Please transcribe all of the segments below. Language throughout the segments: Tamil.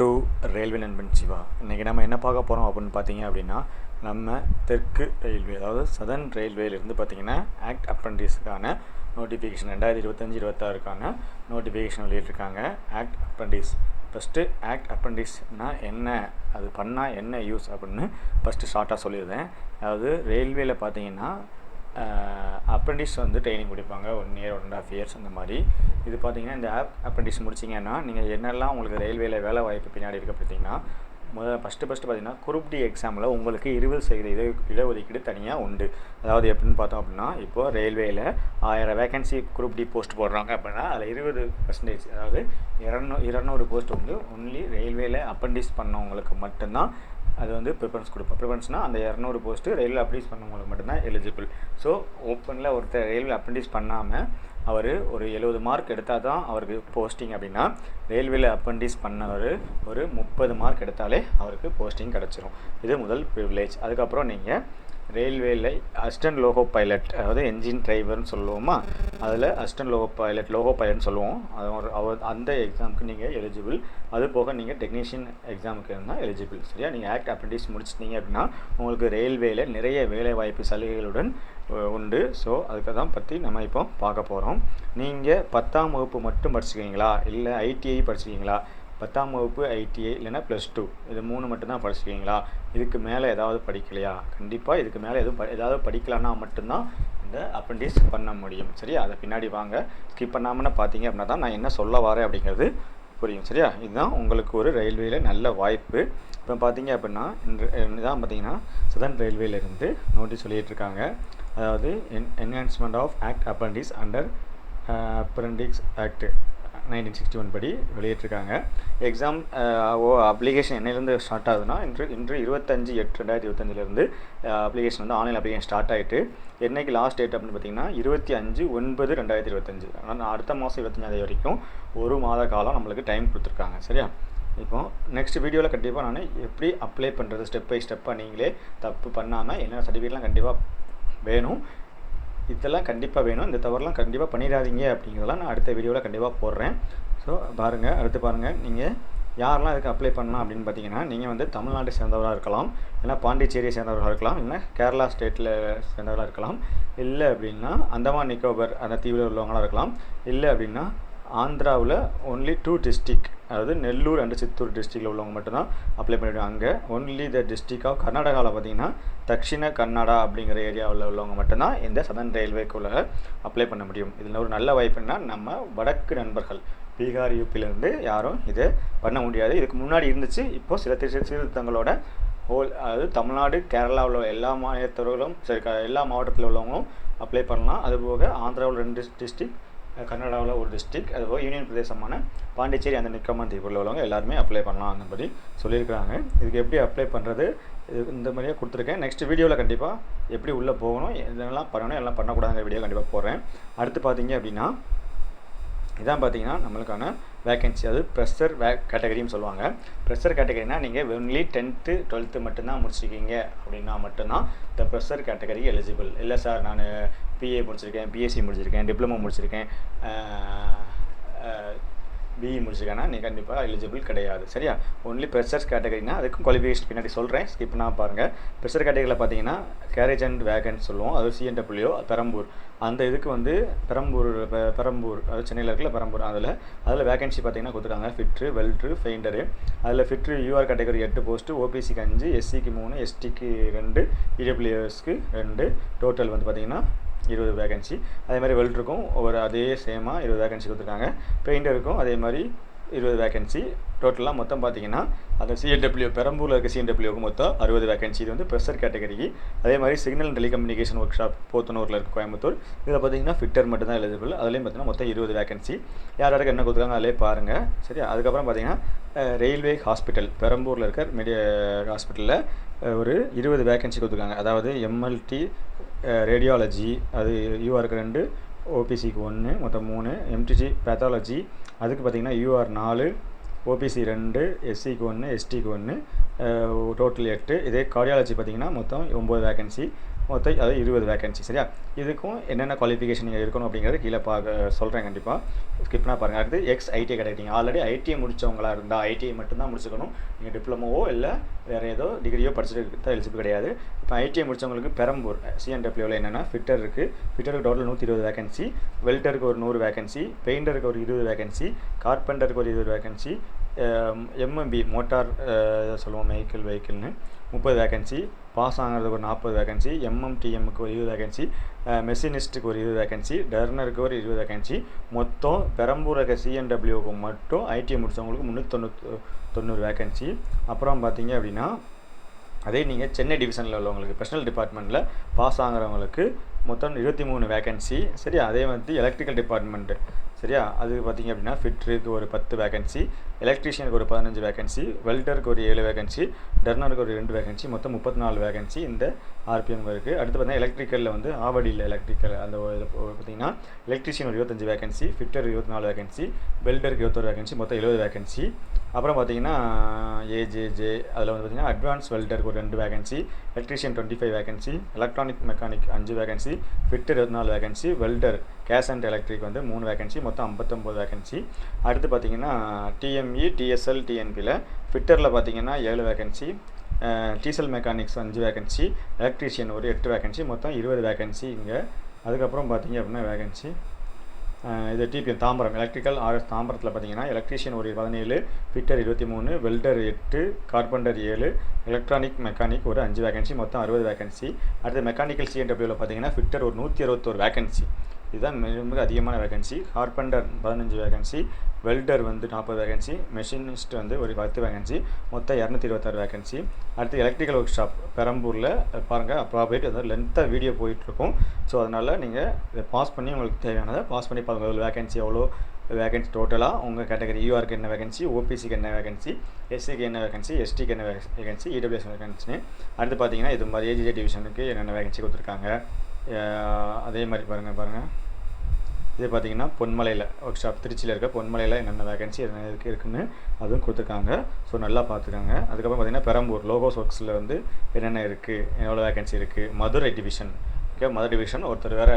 டு ரயில்வே நண்பன் சிவா. இன்றைக்கி நம்ம என்ன பார்க்க போகிறோம் அப்படின்னு பார்த்தீங்க அப்படின்னா நம்ம தெற்கு ரயில்வே அதாவது சதர்ன் ரயில்வேலேருந்து பார்த்தீங்கன்னா ஆக்ட் அப்ரண்டிஸ்க்கான நோட்டிஃபிகேஷன் ரெண்டாயிரத்தி இருபத்தஞ்சி இருபத்தாறுக்கான நோட்டிஃபிகேஷன் வெளியிட்டிருக்காங்க. ஆக்ட் அப்ரண்டிஸ் ஃபஸ்ட்டு ஆக்ட் அப்ரண்டிஸ்னால் என்ன? அது பண்ணால் என்ன யூஸ் அப்படின்னு ஃபஸ்ட்டு ஷார்ட்டாக சொல்லியிருந்தேன் அதாவது ரயில்வேயில் பார்த்தீங்கன்னா அப்ரண்டிஸ் வந்து ட்ரைனிங் கொடுப்பாங்க. One year one and half years அந்த மாதிரி. இது பார்த்தீங்கன்னா இந்த ஆப் அப்ரண்டிஸ் முடிச்சிங்கன்னா நீங்கள் என்னெல்லாம் உங்களுக்கு ரயில்வேல வேலை வாய்ப்பு பின்னாடி இருக்க பார்த்தீங்கன்னா முதல்ல ஃபஸ்ட்டு ஃபஸ்ட்டு பார்த்தீங்கன்னா குரூப் டி எக்ஸாமில் உங்களுக்கு இருபது சதவீத இட இடஒதுக்கீடு தனியாக உண்டு. அதாவது எப்படின்னு பார்த்தோம் அப்படின்னா இப்போது ரயில்வேயில் ஆயிரம் வேகன்சி குரூப் டி போஸ்ட் போடுறாங்க அப்படின்னா அதில் இருபது பர்சன்டேஜ் அதாவது இரநூ இரநூறு போஸ்ட் வந்து ஒன்லி ரயில்வேல அப்ரண்டிஸ் பண்ணவங்களுக்கு மட்டும்தான் அது வந்து ப்ரிஃபரன்ஸ் கொடுப்போம் ப்ரிஃபரன்ஸ்னால் அந்த இரநூறு போஸ்ட்டு ரயில்வே அப்ரீஸ் பண்ணவங்களுக்கு மட்டும்தான் எலிஜிபிள் ஸோ ஓப்பனில் ஒருத்தர் ரயில்வே அப்ரண்டிஸ் பண்ணாமல் அவர் ஒரு எழுபது மார்க் எடுத்தால் தான் அவருக்கு போஸ்டிங் அப்படின்னா ரயில்வேல அப்ரண்டிஸ் பண்ணவர் ஒரு முப்பது மார்க் எடுத்தாலே அவருக்கு போஸ்டிங் கிடச்சிரும். இது முதல் ப்ரிவிலேஜ் அதுக்கப்புறம் நீங்கள் ரயில்வேல அஸ்டன் லோகோ பைலட் அதாவது என்ஜின் டிரைவர்னு சொல்லுவோமா? அதில் அஸ்டன் லோகோ பைலட் லோகோ பைலட்னு சொல்லுவோம். அது ஒரு அவர் அந்த எக்ஸாமுக்கு நீங்கள் எலிஜிபிள் அது போக நீங்கள் டெக்னீஷியன் எக்ஸாமுக்கு இருந்தால் எலிஜிபிள் சரியா? நீங்கள் ஆக்ட் அப்ரண்டிஸ் முடிச்சிட்டீங்க அப்படின்னா உங்களுக்கு ரயில்வேல நிறைய வேலைவாய்ப்பு சலுகைகளுடன் உண்டு. ஸோ அதுக்கு தான் பற்றி நம்ம இப்போ பார்க்க போகிறோம் நீங்கள் பத்தாம் வகுப்பு மட்டும் படிச்சுக்கிங்களா இல்லை ஐடிஐ படிச்சுக்கிங்களா பத்தாம் வகுப்பு ஐடிஐ இல்லைனா ப்ளஸ் டூ இது மூணு மட்டும்தான் படிச்சிருக்கீங்களா? இதுக்கு மேலே ஏதாவது படிக்கலையா? கண்டிப்பாக இதுக்கு மேலே எதுவும் ப ஏதாவது படிக்கலான்னா மட்டும்தான் இந்த அப்ரண்டிஸ் பண்ண முடியும். சரியா? அதை பின்னாடி வாங்க. ஸ்கிப் பண்ணாமல் பார்த்தீங்க அப்படின்னா தான் நான் என்ன சொல்ல வரேன் அப்படிங்கிறது புரியும். சரியா? இதுதான் உங்களுக்கு ஒரு ரயில்வேயில் நல்ல வாய்ப்பு. இப்போ பார்த்தீங்க அப்படின்னா இதான் பார்த்தீங்கன்னா சதன் ரயில்வேலேருந்து நோட்டீஸ் சொல்லிகிட்ருக்காங்க அதாவது என் enhancement of act apprentice under apprentice act nineteen sixty one படி வெளியிட்டிருக்காங்க. எக்ஸாம் ஓ அப்ளிகேஷன் என்னையிலேருந்து ஸ்டார்ட் ஆகுதுன்னா இன்று இன்று இருபத்தஞ்சி எட்டு ரெண்டாயிரத்தி இருபத்தஞ்சிலேருந்து அப்ளிகேஷன் வந்து ஆன்லைன் அப்ளிகேஷன் ஸ்டார்ட் ஆகிட்டு என்னைக்கு லாஸ்ட் டேட் அப்படின்னு பார்த்தீங்கன்னா இருபத்தி அஞ்சு ஒன்பது ரெண்டாயிரத்தி இருபத்தஞ்சு. ஆனால் அடுத்த மாதம் இருபத்தஞ்சாந்தேதி வரைக்கும் ஒரு மாத காலம் நம்மளுக்கு டைம் கொடுத்துருக்காங்க சரியா? இப்போ நெக்ஸ்ட் வீடியோவில் கண்டிப்பாக நான் எப்படி அப்ளை பண்ணுறது ஸ்டெப் பை ஸ்டெப்பாக நீங்களே தப்பு பண்ணாமல் என்னென்ன சர்டிஃபிகேட்லாம் கண்டிப்பாக வேணும் இதெல்லாம் கண்டிப்பாக வேணும். இந்த தவறுலாம் கண்டிப்பாக பண்ணிடாதீங்க அப்படிங்கிறதெல்லாம் நான் அடுத்த வீடியோவில் கண்டிப்பாக போடுறேன். ஸோ பாருங்கள் அடுத்து பாருங்கள் நீங்கள் யாரெல்லாம் இதுக்கு அப்ளை பண்ணலாம் அப்படின்னு பார்த்தீங்கன்னா நீங்கள் வந்து தமிழ்நாட்டை சேர்ந்தவராக இருக்கலாம். இல்லை பாண்டிச்சேரியை சேர்ந்தவராக இருக்கலாம். இல்லைனா கேரளா ஸ்டேட்டில் சேர்ந்தவராக இருக்கலாம். இல்லை அப்படின்னா அந்தமான் நிக்கோபர் அந்த தீவில் உள்ளவங்களாக இருக்கலாம். இல்லை அப்படின்னா ஆந்திராவில் ஒன்லி டூ டிஸ்ட்ரிக் அதாவது நெல்லூர் அண்ட் சித்தூர் டிஸ்ட்ரிக்டில் உள்ளவங்க மட்டும்தான் அப்ளை பண்ணிவிடுவாங்க அங்கே ஒன்லி த டிஸ்ட்ரிக் ஆஃப் கர்நாடகாவில் பார்த்தீங்கன்னா தக்ஷிண கர்நாடா அப்படிங்கிற ஏரியாவில் உள்ளவங்க மட்டும்தான் இந்த சதன் ரயில்வேக்குள்ள அப்ளை பண்ண முடியும். இதில் ஒரு நல்ல வாய்ப்புன்னா நம்ம வடக்கு நண்பர்கள் பீகார் யூபியிலேருந்து யாரும் இது பண்ண முடியாது. இதுக்கு முன்னாடி இருந்துச்சு இப்போது சில திரு சீர்திருத்தங்களோட ஹோல் அதாவது தமிழ்நாடு கேரளாவில் உள்ள எல்லா மாநிலத்தவர்களும் சரி எல்லா மாவட்டத்தில் உள்ளவங்களும் அப்ளை பண்ணலாம். அதுபோக ஆந்திராவில் ரெண்டு டிஸ்ட்ரிக்ட் கர்நாடகாவில் ஒரு டிஸ்ட்ரிக் அதுபோக யூனியன் பிரதேசமான பாண்டிச்சேரி அந்த நிக்கமன் தீவில் உள்ளவங்க எல்லாருமே அப்ளை பண்ணலாம் அந்த மாதிரி சொல்லியிருக்கிறாங்க. இதுக்கு எப்படி அப்ளை பண்ணுறது இது இந்த மாதிரியே கொடுத்துருக்கேன். நெக்ஸ்ட் வீடியோவில் கண்டிப்பாக எப்படி உள்ளே போகணும் இதெல்லாம் பண்ணணும் எல்லாம் பண்ணக்கூடாதுங்கிற வீடியோ கண்டிப்பாக போடுறேன். அடுத்து பார்த்தீங்க அப்படின்னா இதான் பார்த்தீங்கன்னா நம்மளுக்கான வேகன்சி அது ப்ரெஷர் வே கேட்டகரின்னு சொல்லுவாங்க. ப்ரெஷர் கேட்டகரினா நீங்கள் ஒன்லி டென்த்து டுவெல்த்து மட்டும்தான் முடிச்சிருக்கீங்க அப்படின்னா மட்டும்தான் இந்த ப்ரெஷர் கேட்டகரி எலிஜிபிள் இல்லை சார் நான் பிஏ முடிச்சிருக்கேன் பிஎஸ்சி முடிச்சிருக்கேன் டிப்ளமோ முடிச்சிருக்கேன். பிஇ முடிச்சிருக்கேன்னா நீ கண்டிப்பாக எலிஜிபிள் கிடையாது. சரியா? ஒன்லி ப்ரெஷர்ஸ் கேட்டகரினா அதுக்கும் குவாலிஃபிகேஷன் பின்னாடி சொல்கிறேன் ஸ்கிப் பண்ணால் பாருங்கள் ப்ரெஷர் கேட்டகரியில் பார்த்தீங்கன்னா கேரேஜ் அண்ட் வேகன் சொல்லுவோம். அது சிஎன்டபிள்யூ பெரம்பூர். அந்த இதுக்கு வந்து பெரம்பூர் பெரம்பூர் அது சென்னையில் இருக்கிற பெரம்பூர் அதில் அதில் வேகன்சி பார்த்தீங்கன்னா கொடுத்துருக்காங்க. ஃபிட்ரு வெல்ட்ரு ஃபெயிண்டரு அதில் ஃபிட்ரு யூஆர் கேட்டகரி எட்டு போஸ்ட்டு ஓபிசிக்கு அஞ்சு எஸ்சிக்கு மூணு எஸ்டிக்கு ரெண்டு இடபிள்யூஎஸ்க்கு ரெண்டு. டோட்டல் வந்து பார்த்திங்கன்னா இருபது வேகன்சி அதே மாதிரி வெல்ட்ருக்கும் ஒரு அதே சேமாக இருபது வேகன்சி கொடுத்துருக்காங்க. பெயிண்டருக்கும் அதே மாதிரி இருபது வேகன்சி டோட்டலாக மொத்தம் பார்த்தீங்கன்னா அந்த சிஎன்டபிள்யூ பெரம்பூரில் இருக்க சிஎன்டபிள்யூக்கு மொத்தம் அறுபது வேகன்சி இது வந்து ப்ரெஷர் கேட்டகரிக்கு அதே மாதிரி சிக்னல் டெலிகம்யூனிகேஷன் ஒர்க் ஷாப் போத்தனூரில் இருக்க கோயம்புத்தூர். இதில் பார்த்தீங்கன்னா ஃபிட்டர் மட்டும் தான் எலிஜிபிள் அதுலேயும் பார்த்தீங்கன்னா மொத்தம் இருபது வேகன்சி யார் யாருக்கு என்ன கொடுத்துருக்காங்க அதிலே பாருங்கள் சரி அதுக்கப்புறம் பார்த்தீங்கன்னா ரயில்வே ஹாஸ்பிட்டல் பெரம்பூரில் இருக்க மெடிய ஹாஸ்பிட்டலில் ஒரு இருபது வேகன்சி கொடுத்துருக்காங்க. அதாவது எம்எல்டி ரேடியாலஜி அது யூஆருக்கு ரெண்டு ஓபிசிக்கு ஒன்று மொத்தம் மூணு எம்டிசி பேத்தாலஜி அதுக்கு பார்த்திங்கன்னா யூஆர் நாலு ஓபிசி ரெண்டு எஸ்சிக்கு ஒன்று எஸ்டிக்கு ஒன்று டோட்டல் எட்டு. இதே கார்டியாலஜி பார்த்திங்கன்னா மொத்தம் ஒம்பது வேகன்சி மொத்தம் அதாவது இருபது வேகன்சி சரியா? இதுக்கும் என்னென்ன குவாலிஃபிகேஷன் நீங்கள் இருக்கணும் அப்படிங்கிறது கீழே பார்க்க சொல்கிறேன் கண்டிப்பாக ஸ்கிப்னா பாருங்கள் அடுத்து எக்ஸ் ஐடிஐ கிடைக்கிங்க ஆல்ரெடி ஐடிஐ முடித்தவங்களா இருந்தால் ஐடிஐ மட்டும்தான் முடிச்சுக்கணும். நீங்கள் டிப்ளமோவோ இல்லை வேறு ஏதோ டிகிரியோ படிச்சுட்டு தான் எலிஜிபிள் கிடையாது. இப்போ ஐடிஐ முடித்தவங்களுக்கு பெரம்பூர் சிஎன்டபிள்யூவில் என்னென்னா ஃபிட்டர் இருக்குது ஃபிட்டருக்கு டோட்டல் நூற்றி இருபது வேகன்சி வெல்டருக்கு ஒரு நூறு வேகன்சி பெயிண்டருக்கு ஒரு இருபது வேகன்சி கார்பெண்டருக்கு ஒரு இருபது வேகன்சி எம்எம்பி மோட்டார் சொல்லுவோம் வெஹிக்கிள் வெஹிக்கிள்னு முப்பது வேகன்சி பாஸ் ஆகிறதுக்கு ஒரு நாற்பது வேகன்சி எம்எம்டிஎம்முக்கு ஒரு இருபது வேகன்சி மெஷினிஸ்ட்டுக்கு ஒரு இருபது வேகன்சி டர்னருக்கு ஒரு இருபது வேகன்சி மொத்தம் பெரம்பூர் இருக்க சிஎன்டபிள்யூக்கு மட்டும் ஐடிஐ முடித்தவங்களுக்கு முந்நூற்றி தொண்ணூறு வேகன்சி அப்புறம் பார்த்தீங்க அப்படின்னா அதே நீங்கள் சென்னை டிவிஷனில் உள்ளவங்களுக்கு பர்சனல் டிபார்ட்மெண்ட்டில் பாஸ் ஆகிறவங்களுக்கு மொத்தம் இருபத்தி மூணு வேகன்சி சரி அதே வந்து எலக்ட்ரிக்கல் டிபார்ட்மெண்ட்டு சரியா? அது பார்த்திங்க அப்படின்னா ஃபிட்ருக்கு ஒரு பத்து வேகன்சி எலக்ட்ரீஷியனுக்கு ஒரு பதினஞ்சு வேகன்சி வெல்டருக்கு ஒரு ஏழு வேகன்சி டர்னருக்கு ஒரு ரெண்டு வேகன்சி மொத்தம் முப்பத்தி நாலு வேகன்சி இந்த ஆர்பிஎம் இருக்குது அடுத்து பார்த்தீங்கன்னா எலக்ட்ரிக்கலில் வந்து ஆவடியில் எலக்ட்ரிக்கல் அந்த பார்த்திங்கன்னா பார்த்தீங்கன்னா எலக்ட்ரிஷியன் ஒரு இருபத்தஞ்சு வேகன்சி ஃபிட்டர் இருபத்தி நாலு வேகன்சி வெல்டருக்கு இருபத்தொரு வேகன்சி மொத்தம் எழுபது வேகன்சி அப்புறம் பார்த்தீங்கன்னா ஏஜேஜே அதில் வந்து பார்த்தீங்கன்னா அட்வான்ஸ் வெல்டருக்கு ஒரு ரெண்டு vacancy electrician twenty five vacancy electronic mechanic அஞ்சு வேகன்சி ஃபிட்டர் இருபத்தி நாலு vacancy welder gas and electric வந்து மூணு வேகன்சி மொத்தம் ஐம்பத்தொம்போது வேகன்சி அடுத்து பார்த்தீங்கன்னா டிஎம்இ டிஎஸ்எல் டிஎன்பியில் ஃபிட்டரில் பார்த்தீங்கன்னா ஏழு வேகன்சி டீசல் மெக்கானிக்ஸ் அஞ்சு வேகன்சி எலக்ட்ரிஷியன் ஒரு எட்டு வேகன்சி மொத்தம் இருபது வேகன்சி இங்கே. அதுக்கப்புறம் பார்த்தீங்க அப்படின்னா வேகன்சி இது டிபிஎம் தாம்பரம். எலக்ட்ரிக்கல் ஆர்எஸ் தாம்பரத்தில் பார்த்தீங்கன்னா எலக்ட்ரீஷியன் ஒரு பதினேழு ஃபிட்டர் இருபத்தி மூணு வெல்டர் எட்டு கார்பெண்டர் ஏழு எலக்ட்ரானிக் மெக்கானிக் ஒரு அஞ்சு வேகன்சி மொத்தம் அறுபது வேகன்சி அடுத்து மெக்கானிக்கல் சிஎன்டபிள்யூவில் பார்த்தீங்கன்னா ஃபிட்டர் ஒரு நூற்றி அறுபத்தோரு வேகன்சி இதுதான் மிக மிக அதிகமான வேகன்சி கார்பெண்டர் பதினஞ்சு வேகன்சி வெல்டர் வந்து நாற்பது வேகன்சி மெஷினிஸ்ட் வந்து ஒரு பத்து வேகன்சி மொத்தம் இரநூத்தி இருபத்தாறு வேகன்சி அடுத்து எலக்ட்ரிக்கல் ஒர்க் ஷாப் பெரம்பூரில் பாருங்கள் அப்புறம் போயிட்டு லென்த்தாக வீடியோ போயிட்டுருக்கும். ஸோ அதனால் நீங்கள் இதை பாஸ் பண்ணி உங்களுக்கு தேவையானதை பாஸ் பண்ணி பாருங்கள் வேகன்சி எவ்வளோ வேகன்சி டோட்டலாக உங்கள் கேட்டகரி யூஆருக்கு என்ன வேகன்சி ஓபிசிக்கு என்ன வேகன்சி எஸ்சிக்கு என்ன வேகன்சி எஸ்டிக்கு என்ன வேகன்சி இடபிள்யூஎஸ் வேகன்சி அடுத்து பார்த்தீங்கன்னா இது மாதிரி ஏஜிஜே டிவிஷனுக்கு என்னென்ன வேகன்சி கொடுத்துருக்காங்க? அதே மாதிரி பாருங்கள் பாருங்கள் இது பார்த்தீங்கன்னா பொன்மலையில் ஒர்க் ஷாப் திருச்சியில் இருக்க பொன்மலையில் என்னென்ன வேகன்சி என்ன இருக்குது இருக்குன்னு அதுவும் கொடுத்துருக்காங்க. ஸோ நல்லா பார்த்துக்காங்க. அதுக்கப்புறம் பார்த்தீங்கன்னா பெரம்பூர் லோகோஸ் ஒர்க்ஸில் வந்து என்னென்ன இருக்குது எவ்வளோ வேகன்சி இருக்குது Madurai division okay Madurai division ஒருத்தர் வேறு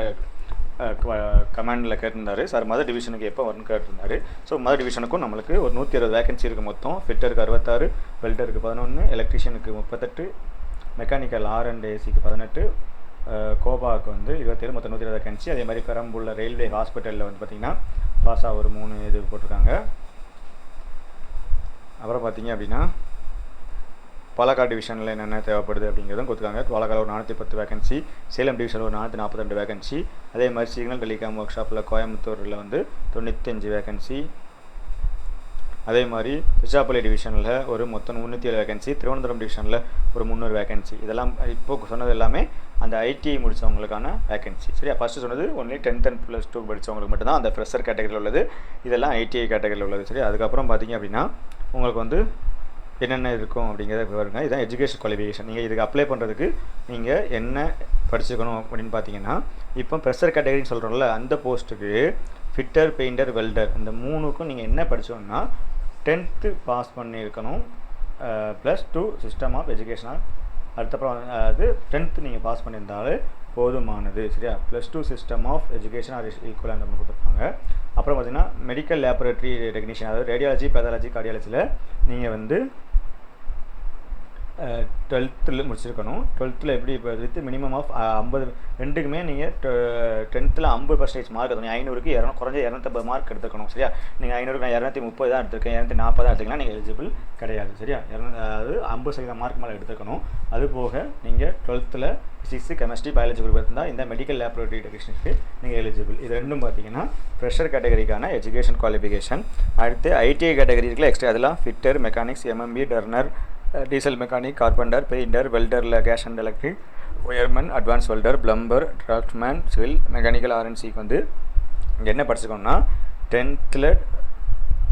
கமாண்டில் கேட்டிருந்தார். சார் மதுரை டிவிஷனுக்கு எப்போ வரும்னு கேட்டிருந்தாரு. ஸோ மதுரை டிவிஷனுக்கும் நம்மளுக்கு ஒரு நூற்றி இருபது வேகன்சி இருக்குது மொத்தம். ஃபிட்டருக்கு அறுபத்தாறு வெல்டருக்கு பதினொன்று எலக்ட்ரிஷியனுக்கு முப்பத்தெட்டு மெக்கானிக்கல் ஆர் அண்ட் ஏசிக்கு பதினெட்டு கோபாவுக்கு வந்து இருபத்தேழு மொத்தம் நூற்றி இருபது வேகன்சி அதே மாதிரி பெரம்பூரில் ரயில்வே ஹாஸ்பிட்டலில் வந்து பார்த்திங்கன்னா பாசா ஒரு மூணு இது போட்டிருக்காங்க. அப்புறம் பார்த்தீங்க அப்படின்னா பாலக்காடு டிவிஷனில் என்னென்ன தேவைப்படுது அப்படிங்கிறதும் கொடுத்துருக்காங்க. பாலக்காடு ஒரு நானூற்றி பத்து வேகன்சி சேலம் டிவிஷனில் ஒரு நானூற்றி நாற்பத்தெண்டு வேகன்சி அதே மாதிரி சிக்னல் டெலிகாம் ஒர்க் ஷாப்பில் கோயம்புத்தூரில் வந்து தொண்ணூத்தஞ்சு வேகன்சி அதே மாதிரி திருச்சாப்பள்ளி டிவிஷனில் ஒரு மொத்தம் முந்நூற்றி ஏழு வேகன்சி திருவனந்தபுரம் டிவிஷனில் ஒரு முந்நூறு வேகன்சி இதெல்லாம் இப்போ சொன்னது எல்லாமே அந்த ஐடிஐ முடித்தவங்களுக்கான வேகன்சி சரியா? ஃபஸ்ட்டு சொன்னது only tenth and plus two படித்தவங்களுக்கு மட்டும்தான் அந்த ஃப்ரெஷர் கேட்டகரியில் உள்ளது. இதெல்லாம் ஐடிஐ கேட்டகரியில் உள்ளது. சரி அதுக்கப்புறம் பார்த்தீங்க அப்படின்னா உங்களுக்கு வந்து என்னென்ன இருக்கும் அப்படிங்கிறத பாருங்க இதுதான் எஜுகேஷன் குவாலிஃபிகேஷன் நீங்கள் இதுக்கு அப்ளை பண்ணுறதுக்கு நீங்கள் என்ன படிச்சுக்கணும் அப்படின்னு பார்த்தீங்கன்னா இப்போ ப்ரெஷர் கேட்டகரின்னு சொல்கிறோம்ல அந்த போஸ்ட்டுக்கு ஃபிட்டர் பெயிண்டர் வெல்டர் இந்த மூணுக்கும் நீங்கள் என்ன படித்தோன்னா டென்த்து பாஸ் பண்ணியிருக்கணும். Plus two system of educational அடுத்தப்புறம் அது டென்த்து நீங்கள் பாஸ் பண்ணியிருந்தாலே போதுமானது சரியா? Plus two system of education or equal அந்த கொடுத்துருப்பாங்க அப்புறம் பார்த்தீங்கன்னா மெடிக்கல் லேபரேட்டரி டெக்னீஷியன் அதாவது ரேடியாலஜி பேதாலஜி கார்டியாலஜியில் நீங்கள் வந்து டுவெல்த்தில் முடிச்சிருக்கணும். டுவெல்த்தில் எப்படி இப்போ வித் மினிமம் ஆஃப் ஐம்பது ரெண்டுக்குமே நீங்கள் டென்த்தில் ஐம்பது பர்சன்டேஜ் மார்க் எடுக்கணும் ஐநூறுக்கு இரநூ குறைஞ்ச இரநூத்தம்பது மார்க் எடுத்துக்கணும் சரியா? நீங்கள் ஐநூறுக்கு நான் இரநூத்தி முப்பது தான் எடுத்திருக்கேன். இரநூத்தி நாற்பது தான் எடுத்துக்கலாம் நீங்கள் எலிஜிபிள் கிடையாது சரியா? இரநூ அதாவது ஐம்பது சதவீதம் மார்க் மேலே எடுத்துக்கணும். அது போக நீங்கள் டுவெல்த்தில் ஃபிசிக்ஸ் கெமிஸ்ட்ரி பயாலஜி குரூப் இருந்தால் இந்த மெடிக்கல் லேபரேட்டரி டெக்னீஷியனுக்கு நீங்கள் எலிஜிபிள் இது ரெண்டும் பார்த்தீங்கன்னா ஃப்ரெஷர் கேட்டகரிக்கான எஜுகேஷன் குவாலிஃபிகேஷன் அடுத்து ஐடிஐ கேட்டகரி இருக்குல்ல எக்ஸ்ட்ரா அதெல்லாம் fitter mechanics MMV turner diesel mechanic carpenter painter வெல்டரில் gas and electric wireman advance welder plumber draftsman civil mechanical ஆர்என்சிக்கு வந்து இங்கே என்ன படிச்சுக்கோன்னா டென்த்தில்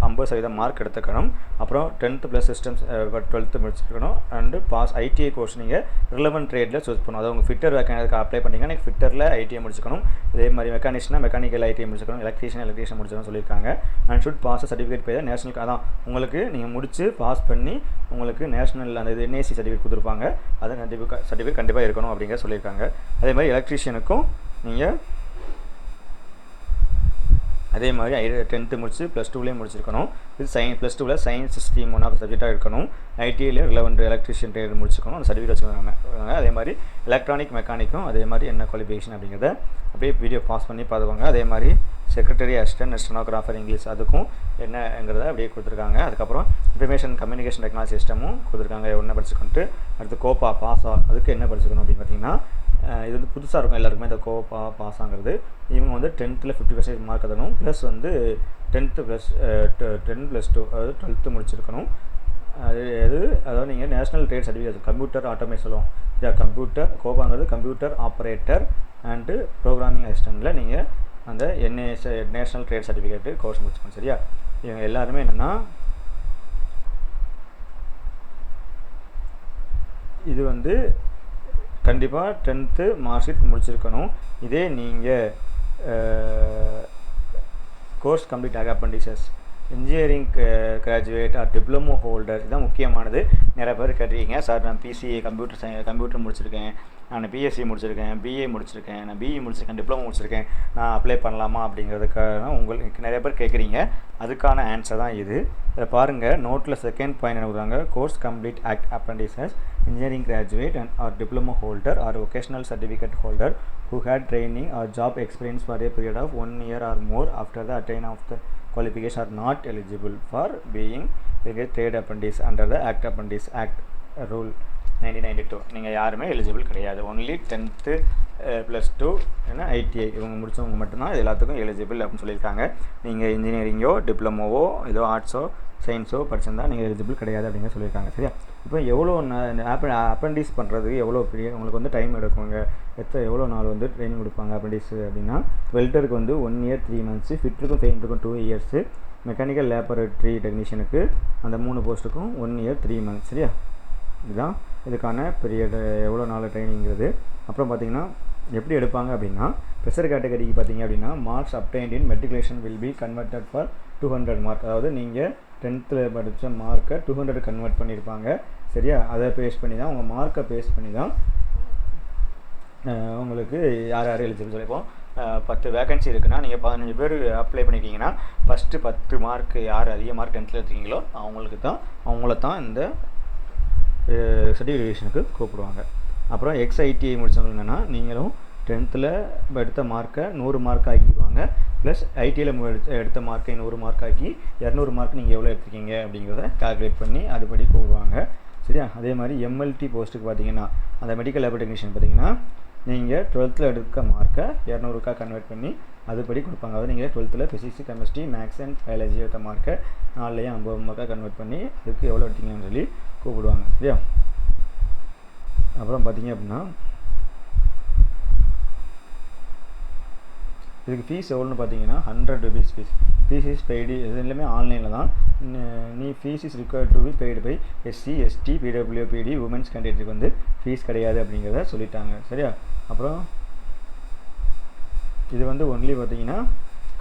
ஐம்பது சதவீதம் மார்க் எடுத்துக்கணும். அப்புறம் டென்த்து ப்ளஸ் சிஸ்டம்ஸ் டுவெல்த்து முடிச்சிருக்கணும். அண்டு பாஸ் ஐடிஐ கோர்ஸ் நீங்கள் ரிலவன் ட்ரேடில் சூஸ் பண்ணணும். அதாவது உங்கள் ஃபிட்டர் வேக்கானதுக்கு அப்ளை பண்ணிங்கன்னா நீங்கள் ஃபிட்டரில் ஐடிஐ முடிச்சுக்கணும். இதே மாதிரி மெக்கானிக்ஸ்னா மெக்கானிக்கல் ஐடிஐ முடிச்சுக்கணும். எலக்ட்ரீஷியன் எலக்ட்ரீஷியன் முடிச்சிடணும் சொல்லியிருக்காங்க. அண்ட் ஷுட் பாஸ் சர்டிஃபிகேட் போய் நேஷனல் அதான் உங்களுக்கு நீங்கள் முடித்து பாஸ் பண்ணி உங்களுக்கு நேஷனல் அந்த இது என்ஏசி சர்டிஃபிகேட் கொடுத்துருப்பாங்க. அதை கண்டிப்பாக சர்டிஃபிகேட் கண்டிப்பாக இருக்கணும் அப்படிங்கிற சொல்லியிருக்காங்க. அதே மாதிரி எலக்ட்ரீஷியனுக்கும் நீங்கள் அதே மாதிரி ஐ டென்த்து முடிச்சு ப்ளஸ் டூலேயே முடிச்சிருக்கணும். இது சயின் ப்ளஸ் டூவில் சயின்ஸ் ஸ்ட்ரீம் ஒன் ஆஃப் சப்ஜெக்டாக இருக்கணும். ஐடிஐயில் ரிலவெண்ட் எலக்ட்ரிஷியன் ட்ரேட் முடிச்சிருக்கணும் அந்த சர்டிஃபிகேட் வச்சுருக்காங்க அதே மாதிரி எலக்ட்ரானிக் மெக்கானிக்கும் அதே மாதிரி என்ன குவாலிஃபிகேஷன் அப்படிங்கிறத அப்படியே வீடியோ பாஸ் பண்ணி பார்த்துக்கோங்க. அதே மாதிரி செக்ரட்டரி அசிஸ்டன்ட் ஸ்டெனோகிராஃபர் இங்கிலீஷ் அதுக்கும் என்னங்கிறத அப்படியே கொடுத்துருக்காங்க. அதுக்கப்புறம் இன்ஃபர்மேஷன் கம்யூனிகேஷன் டெக்னாலஜி சிஸ்டமும் கொடுத்துருக்காங்க. என்ன படிச்சுக்கொண்டு அடுத்து கோப்பா பாஸா அதுக்கு என்ன படிச்சுக்கணும் அப்படின்னு பார்த்தீங்கன்னா இது வந்து புதுசாக இருக்கும் எல்லாருக்குமே இந்த கோப்பா பாஸாங்கிறது இவங்க வந்து டென்த்தில் ஃபிஃப்டி பர்சன்டேஜ் மார்க் தரணும். ப்ளஸ் வந்து tenth plus ten plus two அதாவது டுவெல்த்து முடிச்சிருக்கணும். அது எது அதாவது நீங்கள் national trade certificate computer automate சொல்லுவோம். இல்லை கம்ப்யூட்டர் கோபாங்கிறது கம்ப்யூட்டர் ஆப்ரேட்டர் அண்டு ப்ரோக்ராமிங் அசிஸ்டண்ட்டில் நீங்கள் அந்த NAS national trade certificate course முடிச்சுக்கணும் சரியா? இவங்க எல்லாருமே என்னென்னா இது வந்து கண்டிப்பாக டென்த்து மார்க் ஷீட் முடிச்சிருக்கணும். இதே நீங்கள் course complete act apprentices engineering graduate or diploma holder இதுதான் முக்கியமானது. நிறைய பேர் கேட்டிருக்கீங்க. சார் நான் பிசிஏ கம்ப்யூட்டர் சை கம்ப்யூட்டர் முடிச்சிருக்கேன். நான் பிஎஸ்சி முடிச்சிருக்கேன் பிஏ முடிச்சிருக்கேன் நான் பிஇ முடிச்சிருக்கேன் டிப்ளமோ முடிச்சிருக்கேன். நான் அப்ளை பண்ணலாமா அப்படிங்கிறதுக்காக உங்களுக்கு நிறைய பேர் கேட்குறீங்க. அதுக்கான ஆன்சர் தான் இது. இதை பாருங்கள் நோட்டில் செகண்ட் பாயிண்ட் என்ன கொடுக்குறாங்க? Course complete act apprentices engineering graduate and or diploma holder or vocational certificate holder who had training or job experience for a period of one year or more after the attain of the qualification are not eligible for being a trade apprentice under the act apprentice act rule nineteen ninety two நீங்கள் யாருமே எலிஜிபிள் கிடையாது. ஒன்லி டென்த்து ப்ளஸ் டூ ஏன்னா ஐடிஐ இவங்க முடித்தவங்க மட்டும்தான் இது எல்லாத்துக்கும் எலிஜிபிள் அப்படின்னு சொல்லியிருக்காங்க. நீங்கள் இன்ஜினியரிங்கோ டிப்ளமோவோ ஏதோ ஆர்ட்ஸோ சயின்ஸோ படிச்சிருந்தால் நீங்கள் எலிஜிபிள் கிடையாது அப்படிங்கிற சொல்லியிருக்காங்க. சரியா? இப்போ எவ்வளோ நான் அப்ரண்டிஸ் பண்ணுறதுக்கு எவ்வளோ பெரிய உங்களுக்கு வந்து டைம் எடுக்குங்க? எத்தனை எவ்வளோ நாள் வந்து ட்ரைனிங் கொடுப்பாங்க அப்ரெண்டிஸு அப்படின்னா? வெல்டருக்கு வந்து ஒன் இயர் த்ரீ மந்த்ஸு ஃபிட்டருக்கும் பெயிண்ட்டுக்கும் டூ இயர்ஸு மெக்கானிக்கல் லேபரேட்டரி டெக்னீஷியனுக்கு அந்த மூணு போஸ்ட்டுக்கும் ஒன் இயர் த்ரீ மந்த்ஸ் சரியா? இதுதான். இதுக்கான பீரியட் எவ்வளோ நாள் ட்ரைனிங்கிறது அப்புறம் பார்த்தீங்கன்னா எப்படி எடுப்பாங்க அப்படின்னா ப்ரெஷர் கேட்டகரிக்கு பார்த்தீங்க அப்படின்னா marks obtained in matriculation will be converted for two hundred mark அதாவது நீங்கள் டென்த்தில் படித்த மார்க்கை டூ ஹண்ட்ரட் கன்வெர்ட் பண்ணியிருப்பாங்க சரியா? அதை பேஸ் பண்ணி தான் உங்கள் மார்க்கை பேஸ் பண்ணி தான் உங்களுக்கு யார் யார் எலிஜிபிள் சொல்லிப்போம் பத்து வேகன்சி இருக்குன்னா நீங்கள் பதினஞ்சு பேர் அப்ளை பண்ணிட்டீங்கன்னா ஃபஸ்ட்டு பத்து மார்க் யார் அதிக மார்க் டென்த்தில் எடுத்தீங்களோ அவங்களுக்கு தான் அவங்கள தான் இந்த சர்டிஃபிகேஷனுக்கு கூப்பிடுவாங்க. அப்புறம் எக்ஸ்ஐடிஐ முடித்தவங்க என்னென்னா நீங்களும் டென்த்தில் எடுத்த மார்க்கை நூறு மார்க் ஆக்கிடுவாங்க. ப்ளஸ் ஐடியில் எடுத்த மார்க்கை நூறு மார்க் ஆக்கி இரநூறு மார்க் நீங்கள் எவ்வளோ எடுத்துருக்கீங்க அப்படிங்கிறத கால்குலேட் பண்ணி அதுபடி கூப்பிடுவாங்க சரியா? அதே மாதிரி எம்எல்டி போஸ்ட்டுக்கு பார்த்தீங்கன்னா அந்த மெடிக்கல் லேப் டெக்னீஷியன் பார்த்தீங்கன்னா நீங்கள் டுவெல்த்தில் எடுக்க மார்க்கை இரநூறுக்கா கன்வெர்ட் பண்ணி அதுபடி கொடுப்பாங்க. அதாவது நீங்கள் டுவெல்த்தில் physics chemistry maths and biology எடுத்த மார்க்கை நாலுலேயும் ஐம்பது மார்க்காக கன்வெர்ட் பண்ணி அதுக்கு எவ்வளோ எடுத்தீங்கன்னு சொல்லி கூப்பிடுவாங்க. சரியா? அப்புறம் பார்த்தீங்க அப்படின்னா இதுக்கு ஃபீஸ் எவ்வளோன்னு பார்த்தீங்கன்னா hundred rupees fees fees is paid இது எல்லாமே ஆன்லைனில் தான். No fees is required to be paid by SC ST PW பிடி உமன்ஸ் கேண்டிடேட்டுக்கு வந்து ஃபீஸ் கிடையாது அப்படிங்கிறத சொல்லிட்டாங்க. சரியா? அப்புறம் இது வந்து ஒன்லி பார்த்தீங்கன்னா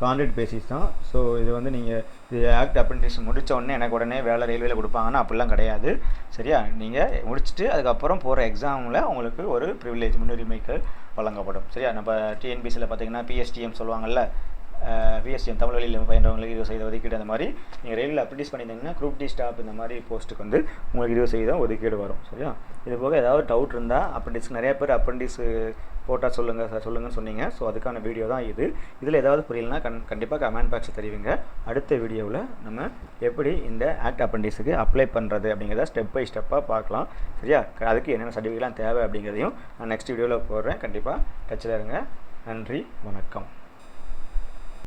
கான்ட்ராக்ட் பேசிஸ் தான். ஸோ இது வந்து நீங்கள் இது ஆக்ட் அப்ரெண்டிஸ் முடித்த உடனே எனக்கு உடனே வேலை ரயில்வேல கொடுப்பாங்கன்னா அப்படிலாம் கிடையாது. சரியா? நீங்கள் முடிச்சுட்டு அதுக்கப்புறம் போகிற எக்ஸாமில் உங்களுக்கு ஒரு ப்ரிவிலேஜ் முன்னுரிமைகள் வழங்கப்படும். சரியா? நம்ம டிஎன்பிசியில் பார்த்தீங்கன்னா பிஎஸ்டிஎம் சொல்லுவாங்கல்ல பிஎஸ்டிஎம் தமிழ் வழியில் பயின்றவங்களுக்கு இருபது சதவீத ஒதுக்கீடு அந்த மாதிரி. நீங்கள் ரயிலில் அப்ரண்டிஸ் பண்ணியிருந்தீங்கன்னா குரூப் டி ஸ்டாப் இந்த மாதிரி போஸ்ட்டுக்கு வந்து உங்களுக்கு இருபது சதவீதம் ஒதுக்கீடு வரும் சரியா? இது போக ஏதாவது டவுட் இருந்தால் அப்ரெண்டிஸ்க்கு நிறைய பேர் அப்ரண்டிஸ் போட்டால் சொல்லுங்கள் சார் சொல்லுங்கன்னு சொன்னீங்க. ஸோ அதுக்கான வீடியோ தான் இது. இதில் ஏதாவது புரியலனா கண் கண்டிப்பாக கமெண்ட் பாக்ஸில் தெரிவிங்க. அடுத்த வீடியோவில் நம்ம எப்படி இந்த ஆக்ட் அப்ரெண்டிஸுக்கு அப்ளை பண்ணுறது அப்படிங்கிறத ஸ்டெப் பை ஸ்டெப்பாக பார்க்கலாம் சரியா? அதுக்கு என்னென்ன சர்டிஃபிகேட்லாம் தேவை அப்படிங்கிறதையும் நான் நெக்ஸ்ட் வீடியோவில் போடுறேன். கண்டிப்பாக டச்சில் இருங்க. நன்றி வணக்கம்.